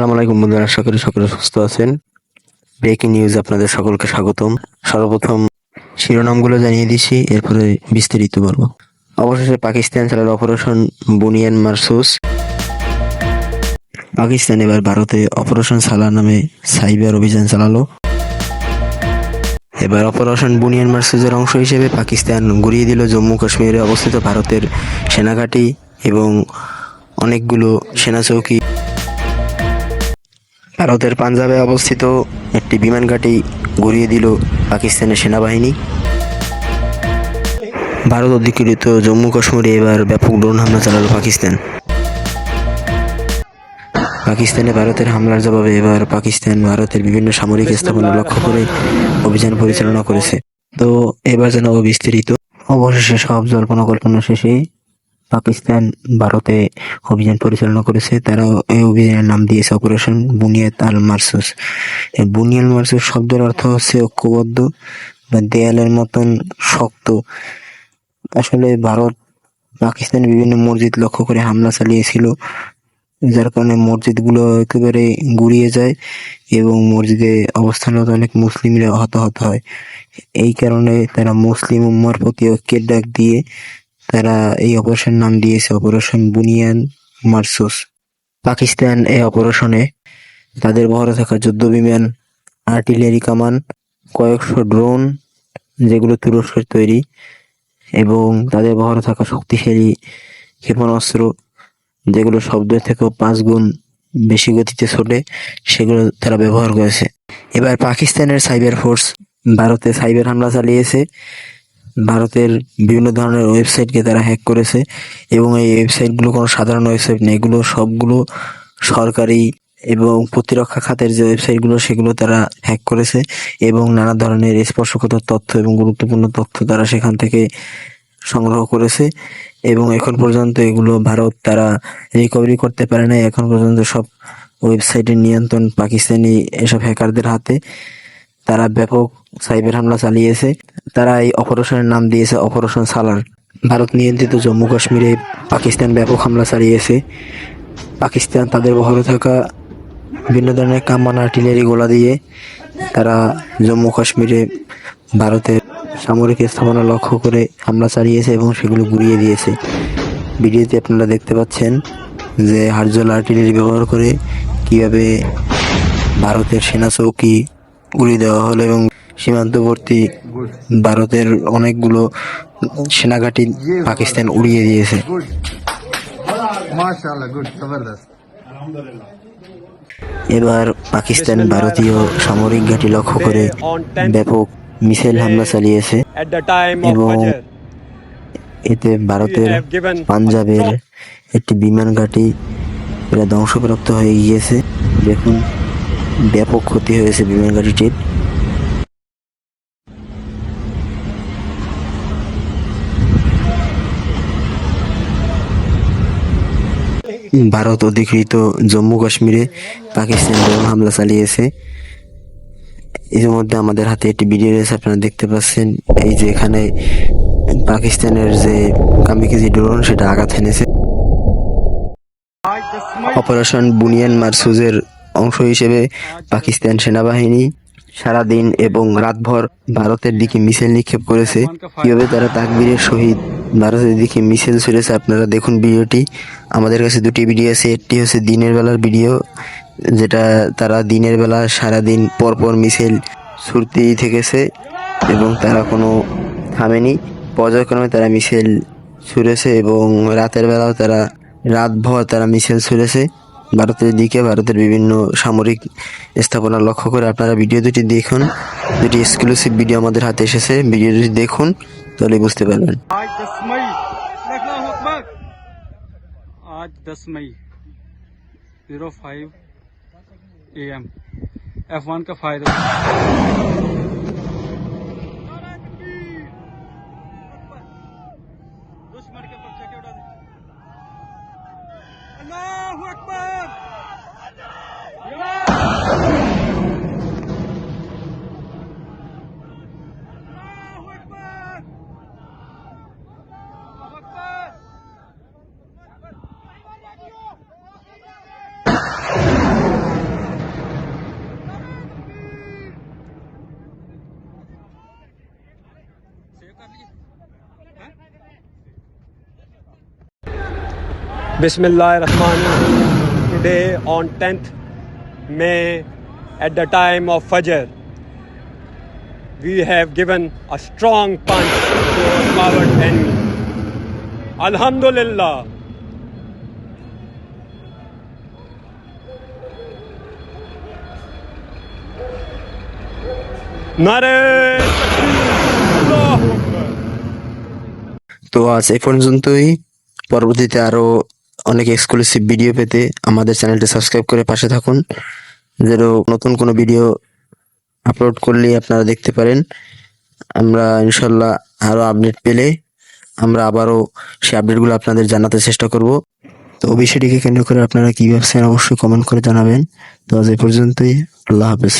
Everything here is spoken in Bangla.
আসসালামু আলাইকুম বন্ধুরা, আশা করি সকলে সুস্থ আছেন। ব্রেকিং নিউজ আপনাদের সকলকে স্বাগতম। সর্বপ্রথম শিরোনামগুলো জানিয়ে দিচ্ছি, এরপরে বিস্তারিত বলব। অবশেষে পাকিস্তান চালালো অপারেশন বুনিয়ান মারসুস। পাকিস্তান এবার ভারতে অপারেশন সালা নামে সাইবার অভিযান চালালো। এবার অপারেশন বুনিয়ান মার্সুজের অংশ হিসেবে পাকিস্তান গুড়িয়ে দিল জম্মু কাশ্মীরে অবস্থিত ভারতের সেনাঘাঁটি এবং অনেকগুলো সেনা চৌকি ভারতের পাঞ্জাবে অবস্থিত একটি বিমান ঘাঁটি গড়িয়ে দিল পাকিস্তানের সেনাবাহিনী। ভারত অধিকৃত জম্মু কাশ্মীরে এবার ব্যাপক ড্রোন হামলা চালালো পাকিস্তান। পাকিস্তানে ভারতের হামলার জবাবে এবার পাকিস্তান ভারতের বিভিন্ন সামরিক স্থাপনা লক্ষ্য করে অভিযান পরিচালনা করেছে। তো এবার যেন বিস্তারিত অবশেষে সব জল্পনা কল্পনা শেষে পাকিস্তান ভারতে অভিযান পরিচালনা করেছে। তারা এই অভিযানের নাম দিয়েছে অপারেশন বুনিয়াদ আল মারসুস বুনিয়াল মারসুস শব্দের অর্থ হচ্ছে ঐক্যবদ্ধ বা দেয়ালের মতন শক্ত। আসলে ভারত পাকিস্তানের বিভিন্ন মসজিদ লক্ষ্য করে হামলা চালিয়েছিল, যার কারণে মসজিদগুলো একেবারে গুড়িয়ে যায় এবং মসজিদে অবস্থানরত অনেক মুসলিমরা হতাহত হয়। এই কারণে তারা মুসলিম উম্মার প্রতি ঐক্যের ডাক দিয়ে তারা এই অপারেশন নাম দিয়েছে অপারেশন বুনিয়ান মার্সুস। পাকিস্তান এই অপারেশনে তাদের বহরে থাকা যুদ্ধ বিমান আর্টিলারি কামান কয়েকশো ড্রোন যেগুলো তুরস্কের তৈরি এবং তাদের বহরে থাকা শক্তিশালী ক্ষেপণাস্ত্র যেগুলো শব্দের থেকেও পাঁচ গুণ বেশি গতিতে ছোটে, সেগুলো তারা ব্যবহার করেছে। এবার পাকিস্তানের সাইবার ফোর্স ভারতে সাইবার হামলা চালিয়েছে। ভারতের বিভিন্ন ধরনের ওয়েবসাইটকে তারা হ্যাক করেছে এবং এই ওয়েবসাইটগুলো কোনো সাধারণ ওয়েবসাইট নেই। এগুলো সবগুলো সরকারি এবং প্রতিরক্ষা খাতের যে ওয়েবসাইটগুলো, সেগুলো তারা হ্যাক করেছে এবং নানা ধরনের স্পর্শকাতর তথ্য এবং গুরুত্বপূর্ণ তথ্য তারা সেখান থেকে সংগ্রহ করেছে এবং এখন পর্যন্ত এগুলো ভারত তারা রিকভারি করতে পারে না এখন পর্যন্ত সব ওয়েবসাইটের নিয়ন্ত্রণ পাকিস্তানি এসব হ্যাকারদের হাতে। তারা ব্যাপক সাইবার হামলা চালিয়েছে। তারা এই অপারেশনের নাম দিয়েছে অপারেশন সালার ভারত নিয়ন্ত্রিত জম্মু কাশ্মীরে পাকিস্তান ব্যাপক হামলা চালিয়েছে। পাকিস্তান তাদের বহরে থাকা বিভিন্ন ধরনের কামান, আর্টিলারি, গোলা দিয়ে তারা জম্মু কাশ্মীরে ভারতের সামরিক স্থাপনা লক্ষ্য করে হামলা চালিয়েছে এবং সেগুলো গুড়িয়ে দিয়েছে। ভিডিওতে আপনারা দেখতে পাচ্ছেন যে হার্জল আর্টিলারি ব্যবহার করে কীভাবে ভারতের সেনা চৌকি গুলি দেওয়া হলো এবং সীমান্তবর্তী ভারতের অনেকগুলো সেনাঘাঁটি পাকিস্তান উড়িয়ে দিয়েছে। এবার পাকিস্তান ভারতীয় সামরিক ঘাঁটি লক্ষ্য করে ব্যাপক মিসাইল হামলা চালিয়েছে এবং এতে ভারতের পাঞ্জাবের একটি বিমান ঘাঁটি প্রায় ধ্বংসপ্রাপ্ত হয়ে গিয়েছে। দেখুন ব্যাপক ক্ষতি হয়েছে বিমান ঘাঁটিটির ভারত অধিকৃত জম্মু কাশ্মীরে পাকিস্তান ড্রোন হামলা চালিয়েছে। ইতিমধ্যে আমাদের হাতে একটি ভিডিও রয়েছে, আপনারা দেখতে পাচ্ছেন। এই যে এখানে পাকিস্তানের যে কামিকেজি ড্রোন, সেটা আঘাত এনেছে। অপারেশন বুনিয়ান মারসুজের অংশ হিসেবে পাকিস্তান সেনাবাহিনী সারাদিন এবং রাতভর ভারতের দিকে মিসাইল নিক্ষেপ করেছে। কীভাবে তারা তাকবীরের সহিত ভারতের দিকে মিসাইল ছুড়েছে আপনারা দেখুন ভিডিওটি। আমাদের কাছে দুটি ভিডিও আছে, একটি হচ্ছে দিনের বেলার ভিডিও, যেটা তারা দিনের বেলা সারাদিন পর পর মিসাইল ছুটতেই থেকেছে এবং তারা কোনো থামেনি। পর্যায়ক্রমে তারা মিসাইল ছুড়েছে এবং রাতের বেলাও তারা, রাতভর তারা মিসাইল ছুড়েছে। ভারতের দিকে ভারতের বিভিন্ন সামরিক স্থাপনা লক্ষ্য করে আপনারা ভিডিও দুটি দেখুন দুটি এক্সক্লুসিভ ভিডিও আমাদের হাতে এসেছে ভিডিও দুটি দেখুন তাহলে বুঝতে পারবেন आज दस मई अल्लाहु अकबर आज दस मई zero five A M F one का फायदा दुश्मन के ऊपर चेके उड़ा दे अल्लाहु Akbar 10th May at the time of Fajr we have given a strong punch to our coward enemy. Alhamdulillah. Nare Allahu Akbar. তো আজ এই পর্যন্তই। পরবর্তীতে আরও অনেক এক্সক্লুসিভ ভিডিও পেতে আমাদের চ্যানেলটি সাবস্ক্রাইব করে পাশে থাকুন, যেন নতুন কোনো ভিডিও আপলোড করলে আপনারা দেখতে পারেন। আমরা ইনশাল্লাহ আরও আপডেট পেলে আমরা আবারও সেই আপডেটগুলো আপনাদের জানাতে চেষ্টা করব। তো বিষয়টিকে কেন্দ্র করে আপনারা কি ভাবছেন অবশ্যই কমেন্ট করে জানাবেন। তো আজ এই পর্যন্তই, আল্লাহ হাফেজ।